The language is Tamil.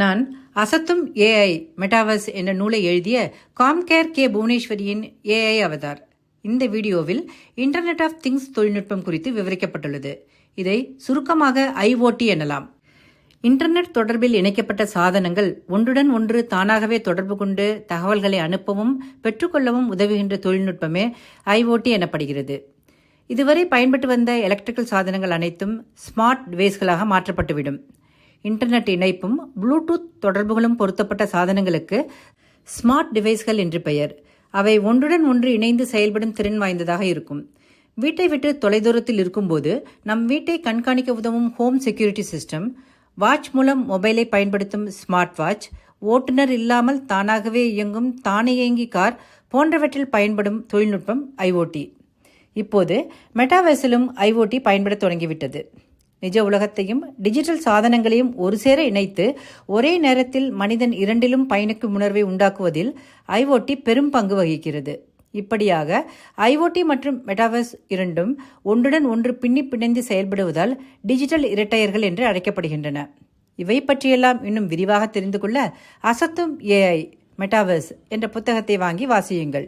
நான் அசத்தும் ஏஐ மெட்டாவர்ஸ் என்ற நூலை எழுதிய காம்கேர் கே புவனேஸ்வரியின் ஏஐ அவதார். இந்த வீடியோவில் இன்டர்நெட் ஆஃப் திங்ஸ் தொழில்நுட்பம் குறித்து விவரிக்கப்பட்டுள்ளது. இதை சுருக்கமாக ஐஓடி எனலாம். இன்டர்நெட் தொடர்பில் இணைக்கப்பட்ட சாதனங்கள் ஒன்றுடன் ஒன்று தானாகவே தொடர்பு கொண்டு தகவல்களை அனுப்பவும் பெற்றுக்கொள்ளவும் உதவுகின்ற தொழில்நுட்பமே ஐஓடி எனப்படுகிறது. இதுவரை பயன்பட்டு வந்த எலக்ட்ரிக்கல் சாதனங்கள் அனைத்தும் ஸ்மார்ட் டிவைஸ்களாக மாற்றப்பட்டுவிடும். இன்டர்நெட் இணைப்பும் ப்ளூடூத் தொடர்புகளும் பொருத்தப்பட்ட சாதனங்களுக்கு ஸ்மார்ட் டிவைஸ்கள் என்று பெயர். அவை ஒன்றுடன் ஒன்று இணைந்து செயல்படும் திறன் வாய்ந்ததாக இருக்கும். வீட்டை விட்டு தொலைதூரத்தில் இருக்கும்போது நம் வீட்டை கண்காணிக்க உதவும் ஹோம் செக்யூரிட்டி சிஸ்டம் வாட்ச் மூலம் மொபைலை பயன்படுத்தும் ஸ்மார்ட் வாட்ச் ஓட்டுநர் இல்லாமல் தானாகவே இயங்கும் தானியங்கி கார் போன்றவற்றில் பயன்படும் தொழில்நுட்பம் ஐஓடி. இப்போது மெட்டாவர்ஸிலும் ஐஓடி பயன்படத் தொடங்கிவிட்டது. நிஜ உலகத்தையும் டிஜிட்டல் சாதனங்களையும் ஒரு சேர இணைத்து ஒரே நேரத்தில் மனிதன் இரண்டிலும் பயணிக்கும் உணர்வை உண்டாக்குவதில் ஐஓடி பெரும் பங்கு வகிக்கிறது. இப்படியாக ஐஓடி மற்றும் மெட்டாவர்ஸ் இரண்டும் ஒன்றுடன் ஒன்று பின்னி பிணைந்து செயல்படுவதால் டிஜிட்டல் இரட்டையர்கள் என்று அழைக்கப்படுகின்றன. இவை பற்றியெல்லாம் இன்னும் விரிவாக தெரிந்து கொள்ள அசத்தும் ஏஐ மெட்டாவர்ஸ் என்ற புத்தகத்தை வாங்கி வாசியுங்கள்.